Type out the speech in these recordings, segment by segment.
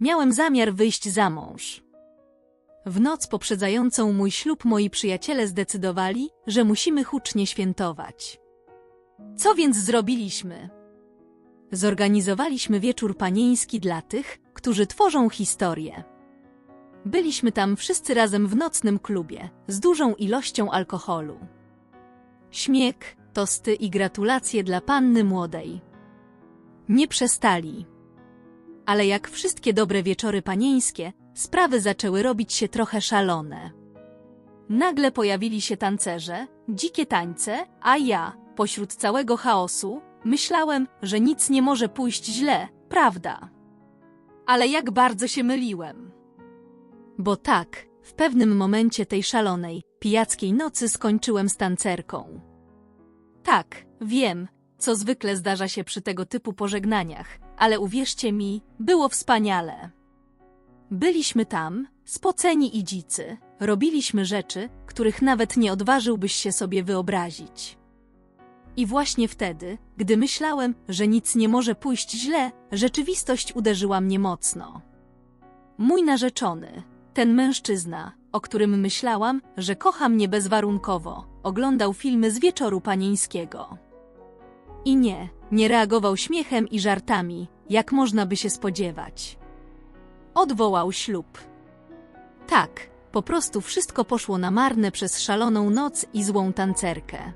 miałem zamiar wyjść za mąż. W noc poprzedzającą mój ślub moi przyjaciele zdecydowali, że musimy hucznie świętować. Co więc zrobiliśmy? Zorganizowaliśmy wieczór panieński dla tych, którzy tworzą historię. Byliśmy tam wszyscy razem w nocnym klubie, z dużą ilością alkoholu. Śmiech, tosty i gratulacje dla panny młodej. Nie przestali. Ale jak wszystkie dobre wieczory panieńskie, sprawy zaczęły robić się trochę szalone. Nagle pojawili się tancerze, dzikie tańce, a ja, pośród całego chaosu, myślałem, że nic nie może pójść źle, prawda? Ale jak bardzo się myliłem. Bo tak, w pewnym momencie tej szalonej, pijackiej nocy skończyłem z tancerką. Tak, wiem, co zwykle zdarza się przy tego typu pożegnaniach, ale uwierzcie mi, było wspaniale. Byliśmy tam, spoceni i dzicy, robiliśmy rzeczy, których nawet nie odważyłbyś się sobie wyobrazić. I właśnie wtedy, gdy myślałem, że nic nie może pójść źle, rzeczywistość uderzyła mnie mocno. Mój narzeczony, ten mężczyzna, o którym myślałam, że kocha mnie bezwarunkowo, oglądał filmy z wieczoru panieńskiego. I nie, nie reagował śmiechem i żartami, jak można by się spodziewać. Odwołał ślub. Tak, po prostu wszystko poszło na marne przez szaloną noc i złą tancerkę.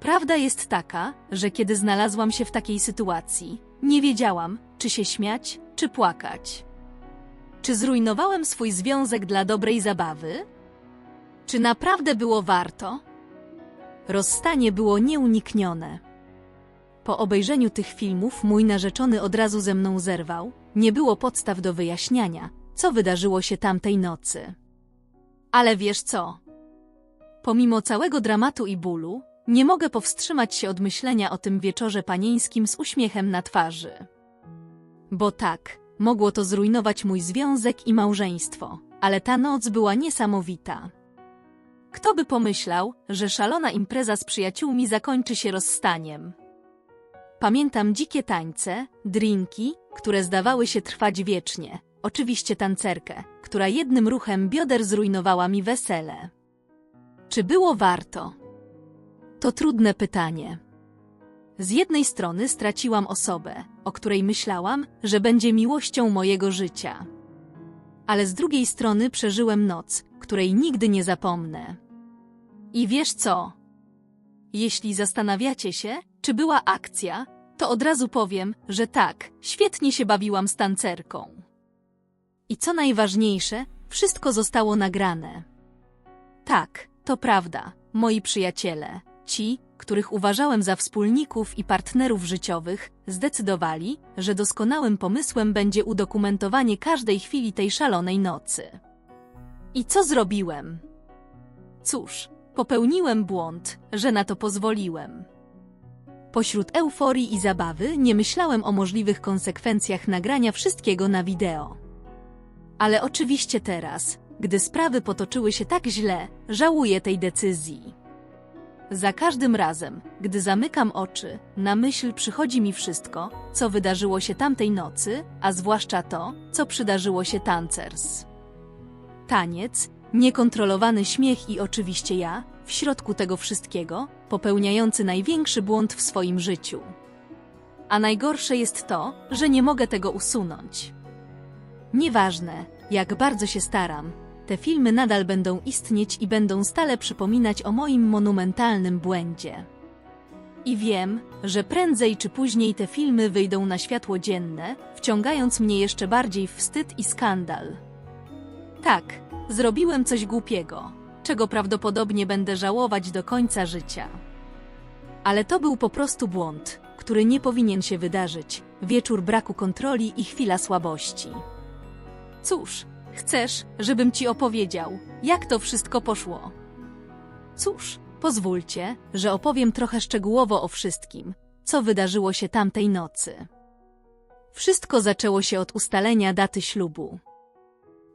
Prawda jest taka, że kiedy znalazłam się w takiej sytuacji, nie wiedziałam, czy się śmiać, czy płakać. Czy zrujnowałem swój związek dla dobrej zabawy? Czy naprawdę było warto? Rozstanie było nieuniknione. Po obejrzeniu tych filmów mój narzeczony od razu ze mną zerwał, nie było podstaw do wyjaśniania, co wydarzyło się tamtej nocy. Ale wiesz co? Pomimo całego dramatu i bólu, nie mogę powstrzymać się od myślenia o tym wieczorze panieńskim z uśmiechem na twarzy. Bo tak, mogło to zrujnować mój związek i małżeństwo, ale ta noc była niesamowita. Kto by pomyślał, że szalona impreza z przyjaciółmi zakończy się rozstaniem? Pamiętam dzikie tańce, drinki, które zdawały się trwać wiecznie, oczywiście tancerkę, która jednym ruchem bioder zrujnowała mi wesele. Czy było warto? To trudne pytanie. Z jednej strony straciłam osobę, o której myślałam, że będzie miłością mojego życia. Ale z drugiej strony przeżyłem noc, której nigdy nie zapomnę. I wiesz co? Jeśli zastanawiacie się, czy była akcja, to od razu powiem, że tak, świetnie się bawiłam z tancerką. I co najważniejsze, wszystko zostało nagrane. Tak, to prawda, moi przyjaciele, ci, których uważałem za wspólników i partnerów życiowych, zdecydowali, że doskonałym pomysłem będzie udokumentowanie każdej chwili tej szalonej nocy. I co zrobiłem? Cóż, popełniłem błąd, że na to pozwoliłem. Pośród euforii i zabawy nie myślałem o możliwych konsekwencjach nagrania wszystkiego na wideo. Ale oczywiście teraz, gdy sprawy potoczyły się tak źle, żałuję tej decyzji. Za każdym razem, gdy zamykam oczy, na myśl przychodzi mi wszystko, co wydarzyło się tamtej nocy, a zwłaszcza to, co przydarzyło się tancers. Taniec, niekontrolowany śmiech i oczywiście ja, w środku tego wszystkiego, popełniający największy błąd w swoim życiu. A najgorsze jest to, że nie mogę tego usunąć. Nieważne, jak bardzo się staram, te filmy nadal będą istnieć i będą stale przypominać o moim monumentalnym błędzie. I wiem, że prędzej czy później te filmy wyjdą na światło dzienne, wciągając mnie jeszcze bardziej w wstyd i skandal. Tak, zrobiłem coś głupiego, czego prawdopodobnie będę żałować do końca życia. Ale to był po prostu błąd, który nie powinien się wydarzyć, wieczór braku kontroli i chwila słabości. Cóż, chcesz, żebym ci opowiedział, jak to wszystko poszło? Cóż, pozwólcie, że opowiem trochę szczegółowo o wszystkim, co wydarzyło się tamtej nocy. Wszystko zaczęło się od ustalenia daty ślubu.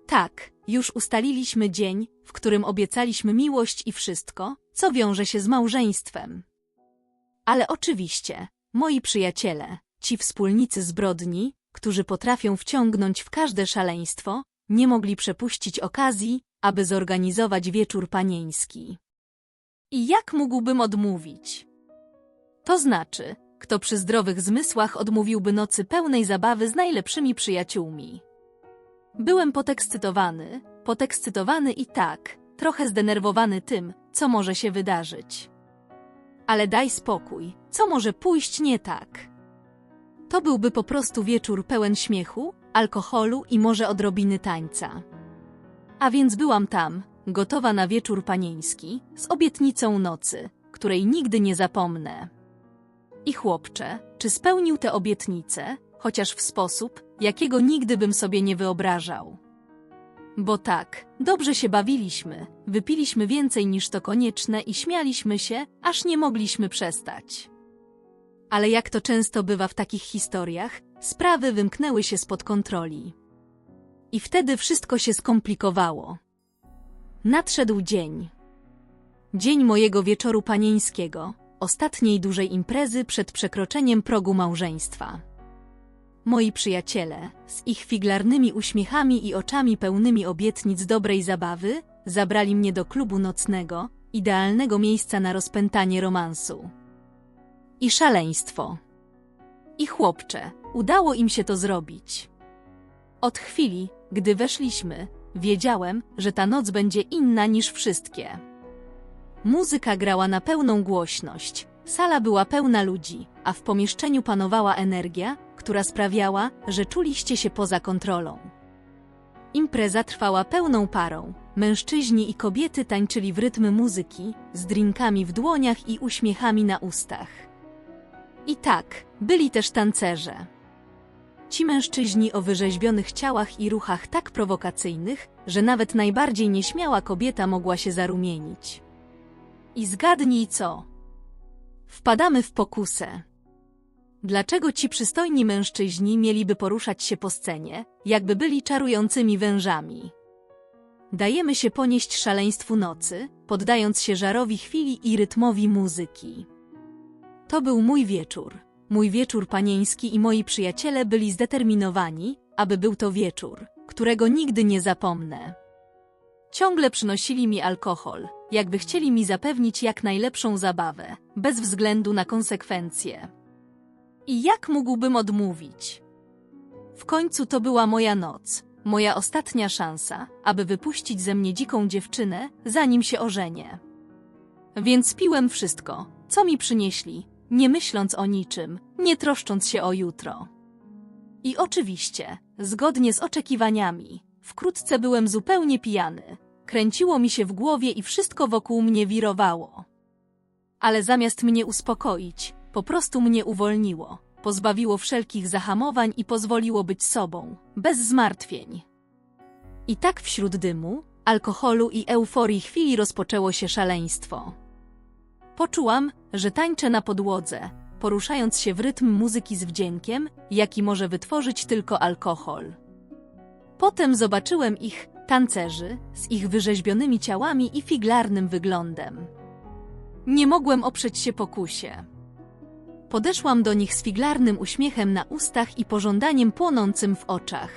Tak, już ustaliliśmy dzień, w którym obiecaliśmy miłość i wszystko, co wiąże się z małżeństwem. Ale oczywiście, moi przyjaciele, ci wspólnicy zbrodni, którzy potrafią wciągnąć w każde szaleństwo, nie mogli przepuścić okazji, aby zorganizować wieczór panieński. I jak mógłbym odmówić? To znaczy, kto przy zdrowych zmysłach odmówiłby nocy pełnej zabawy z najlepszymi przyjaciółmi. Byłem podekscytowany, podekscytowany i tak, trochę zdenerwowany tym, co może się wydarzyć. Ale daj spokój, co może pójść nie tak? To byłby po prostu wieczór pełen śmiechu, alkoholu i może odrobiny tańca. A więc byłam tam, gotowa na wieczór panieński, z obietnicą nocy, której nigdy nie zapomnę. I chłopcze, czy spełnił tę obietnicę, chociaż w sposób, jakiego nigdy bym sobie nie wyobrażał? Bo tak, dobrze się bawiliśmy, wypiliśmy więcej niż to konieczne i śmialiśmy się, aż nie mogliśmy przestać. Ale jak to często bywa w takich historiach, sprawy wymknęły się spod kontroli. I wtedy wszystko się skomplikowało. Nadszedł dzień. Dzień mojego wieczoru panieńskiego, ostatniej dużej imprezy przed przekroczeniem progu małżeństwa. Moi przyjaciele, z ich figlarnymi uśmiechami i oczami pełnymi obietnic dobrej zabawy, zabrali mnie do klubu nocnego, idealnego miejsca na rozpętanie romansu. I szaleństwo. I chłopcze, udało im się to zrobić. Od chwili, gdy weszliśmy, wiedziałem, że ta noc będzie inna niż wszystkie. Muzyka grała na pełną głośność, sala była pełna ludzi, a w pomieszczeniu panowała energia, która sprawiała, że czuliście się poza kontrolą. Impreza trwała pełną parą. Mężczyźni i kobiety tańczyli w rytm muzyki, z drinkami w dłoniach i uśmiechami na ustach. I tak, byli też tancerze. Ci mężczyźni o wyrzeźbionych ciałach i ruchach tak prowokacyjnych, że nawet najbardziej nieśmiała kobieta mogła się zarumienić. I zgadnij co? Wpadamy w pokusę. Dlaczego ci przystojni mężczyźni mieliby poruszać się po scenie, jakby byli czarującymi wężami? Dajemy się ponieść szaleństwu nocy, poddając się żarowi chwili i rytmowi muzyki. To był mój wieczór. Mój wieczór panieński i moi przyjaciele byli zdeterminowani, aby był to wieczór, którego nigdy nie zapomnę. Ciągle przynosili mi alkohol, jakby chcieli mi zapewnić jak najlepszą zabawę, bez względu na konsekwencje. I jak mógłbym odmówić? W końcu to była moja noc, moja ostatnia szansa, aby wypuścić ze mnie dziką dziewczynę, zanim się ożenię. Więc piłem wszystko, co mi przynieśli, nie myśląc o niczym, nie troszcząc się o jutro. I oczywiście, zgodnie z oczekiwaniami, wkrótce byłem zupełnie pijany. Kręciło mi się w głowie i wszystko wokół mnie wirowało. Ale zamiast mnie uspokoić, po prostu mnie uwolniło, pozbawiło wszelkich zahamowań i pozwoliło być sobą, bez zmartwień. I tak wśród dymu, alkoholu i euforii chwili rozpoczęło się szaleństwo. Poczułam, że tańczę na podłodze, poruszając się w rytm muzyki z wdziękiem, jaki może wytworzyć tylko alkohol. Potem zobaczyłem ich, tancerzy, z ich wyrzeźbionymi ciałami i figlarnym wyglądem. Nie mogłem oprzeć się pokusie. Podeszłam do nich z figlarnym uśmiechem na ustach i pożądaniem płonącym w oczach.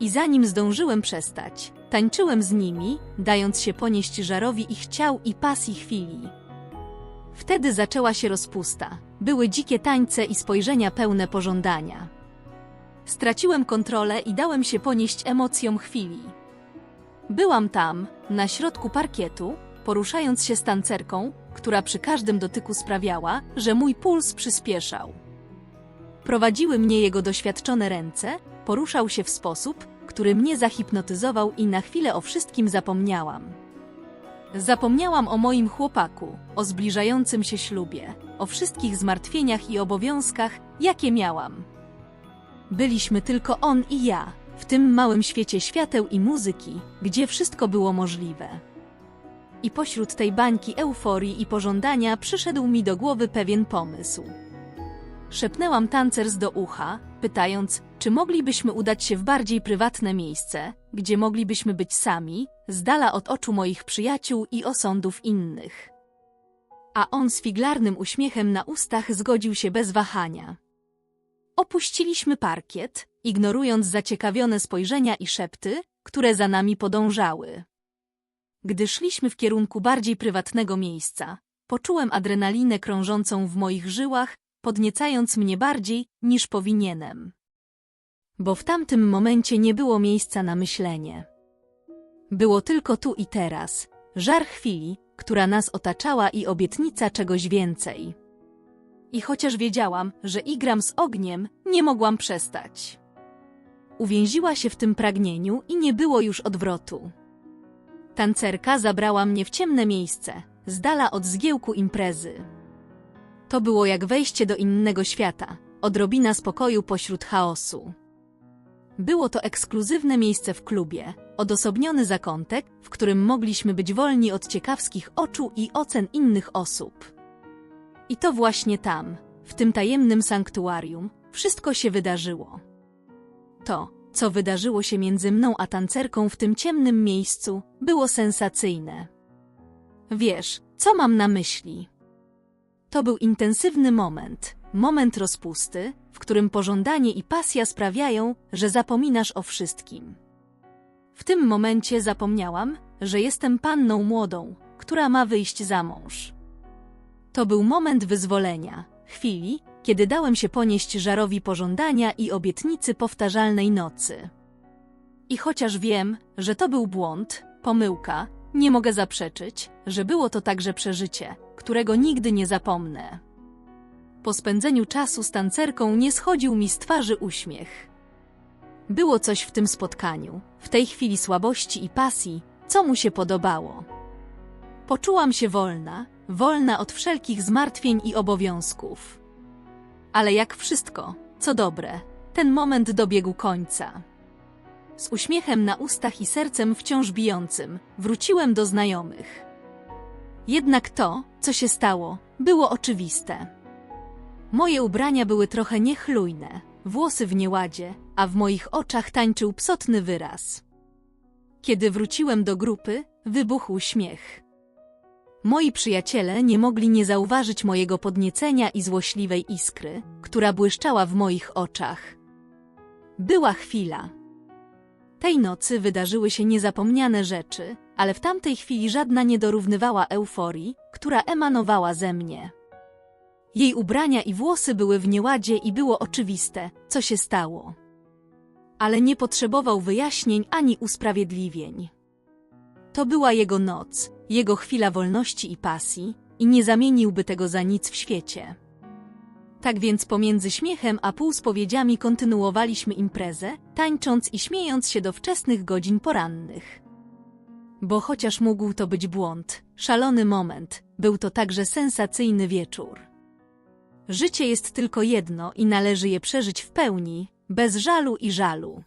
I zanim zdążyłem przestać, tańczyłem z nimi, dając się ponieść żarowi ich ciał i pasji chwili. Wtedy zaczęła się rozpusta. Były dzikie tańce i spojrzenia pełne pożądania. Straciłem kontrolę i dałem się ponieść emocjom chwili. Byłam tam, na środku parkietu, poruszając się z tancerką, która przy każdym dotyku sprawiała, że mój puls przyspieszał. Prowadziły mnie jego doświadczone ręce, poruszał się w sposób, który mnie zahipnotyzował i na chwilę o wszystkim zapomniałam. Zapomniałam o moim chłopaku, o zbliżającym się ślubie, o wszystkich zmartwieniach i obowiązkach, jakie miałam. Byliśmy tylko on i ja, w tym małym świecie świateł i muzyki, gdzie wszystko było możliwe. I pośród tej bańki euforii i pożądania przyszedł mi do głowy pewien pomysł. Szepnęłam tancers do ucha, pytając, czy moglibyśmy udać się w bardziej prywatne miejsce, gdzie moglibyśmy być sami, z dala od oczu moich przyjaciół i osądów innych. A on z figlarnym uśmiechem na ustach zgodził się bez wahania. Opuściliśmy parkiet, ignorując zaciekawione spojrzenia i szepty, które za nami podążały. Gdy szliśmy w kierunku bardziej prywatnego miejsca, poczułem adrenalinę krążącą w moich żyłach, podniecając mnie bardziej niż powinienem. Bo w tamtym momencie nie było miejsca na myślenie. Było tylko tu i teraz, żar chwili, która nas otaczała i obietnica czegoś więcej. I chociaż wiedziałam, że igram z ogniem, nie mogłam przestać. Uwięziła się w tym pragnieniu i nie było już odwrotu. Tancerka zabrała mnie w ciemne miejsce, z dala od zgiełku imprezy. To było jak wejście do innego świata, odrobina spokoju pośród chaosu. Było to ekskluzywne miejsce w klubie, odosobniony zakątek, w którym mogliśmy być wolni od ciekawskich oczu i ocen innych osób. I to właśnie tam, w tym tajemnym sanktuarium, wszystko się wydarzyło. To, co wydarzyło się między mną a tancerką w tym ciemnym miejscu, było sensacyjne. Wiesz, co mam na myśli? To był intensywny moment, moment rozpusty, w którym pożądanie i pasja sprawiają, że zapominasz o wszystkim. W tym momencie zapomniałam, że jestem panną młodą, która ma wyjść za mąż. To był moment wyzwolenia, chwili, kiedy dałem się ponieść żarowi pożądania i obietnicy powtarzalnej nocy. I chociaż wiem, że to był błąd, pomyłka, nie mogę zaprzeczyć, że było to także przeżycie, którego nigdy nie zapomnę. Po spędzeniu czasu z tancerką nie schodził mi z twarzy uśmiech. Było coś w tym spotkaniu, w tej chwili słabości i pasji, co mu się podobało. Poczułam się wolna, wolna od wszelkich zmartwień i obowiązków. Ale jak wszystko, co dobre, ten moment dobiegł końca. Z uśmiechem na ustach i sercem wciąż bijącym, wróciłem do znajomych. Jednak to, co się stało, było oczywiste. Moje ubrania były trochę niechlujne, włosy w nieładzie, a w moich oczach tańczył psotny wyraz. Kiedy wróciłem do grupy, wybuchł śmiech. Moi przyjaciele nie mogli nie zauważyć mojego podniecenia i złośliwej iskry, która błyszczała w moich oczach. Była chwila. Tej nocy wydarzyły się niezapomniane rzeczy, ale w tamtej chwili żadna nie dorównywała euforii, która emanowała ze mnie. Jej ubrania i włosy były w nieładzie i było oczywiste, co się stało. Ale nie potrzebował wyjaśnień ani usprawiedliwień. To była jego noc, jego chwila wolności i pasji, i nie zamieniłby tego za nic w świecie. Tak więc pomiędzy śmiechem a półspowiedziami kontynuowaliśmy imprezę, tańcząc i śmiejąc się do wczesnych godzin porannych. Bo chociaż mógł to być błąd, szalony moment, był to także sensacyjny wieczór. Życie jest tylko jedno i należy je przeżyć w pełni, bez żalu i żalu.